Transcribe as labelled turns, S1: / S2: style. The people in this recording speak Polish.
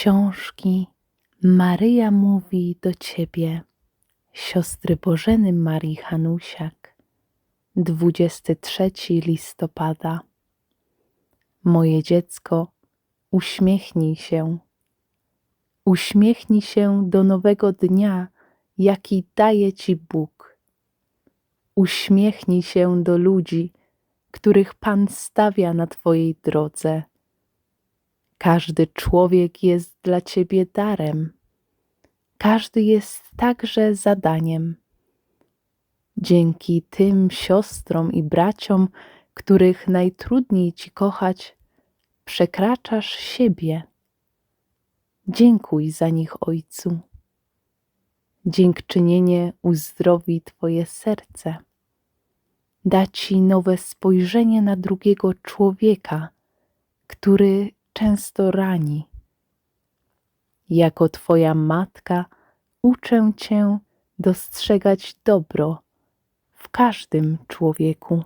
S1: książki Maryja mówi do Ciebie, siostry Bożeny Marii Hanusiak, 23 listopada. Moje dziecko, uśmiechnij się. Uśmiechnij się do nowego dnia, jaki daje Ci Bóg. Uśmiechnij się do ludzi, których Pan stawia na Twojej drodze. Każdy człowiek jest dla Ciebie darem. Każdy jest także zadaniem. Dzięki tym siostrom i braciom, których najtrudniej Ci kochać, przekraczasz siebie. Dziękuj za nich, Ojcu. Dziękczynienie uzdrowi Twoje serce. Da Ci nowe spojrzenie na drugiego człowieka, który często rani. Jako Twoja matka uczę Cię dostrzegać dobro w każdym człowieku.